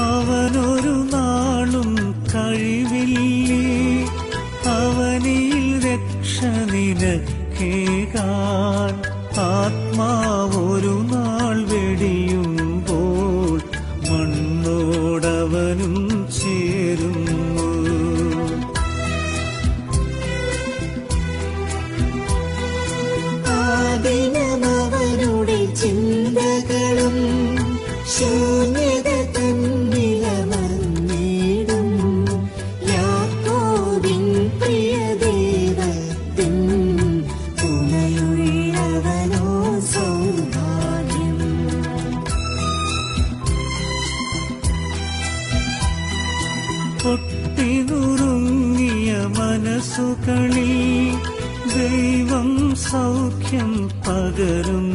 അവനൊരു നാളും കഴിവില്ലേ? അവനിൽ രക്ഷ നിനക്കേകാൻ ആത്മാവൊരു നാൾ വെടിയുമ്പോൾ മണ്ണോടവനും ചേരുന്നു. ആദിനമവരുടെ ചിന്തകളും ശൂന്യത തുണയുള്ളവനോ സൗഭാഗ്യം. പൊട്ടിനുറുങ്ങിയ മനസ്സുകളിൽ ദൈവം സൗഖ്യം പകരും.